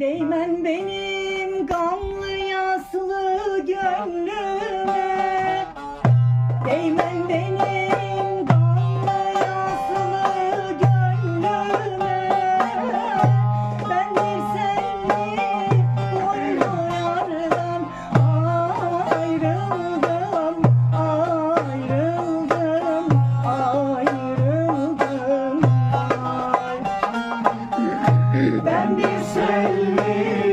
Değmen benim gamlı yaslı gönlüme. Değmen benim gamlı yaslı gönlüme. Ben bir senli boylu yardan ayrıldım Ben bir selvi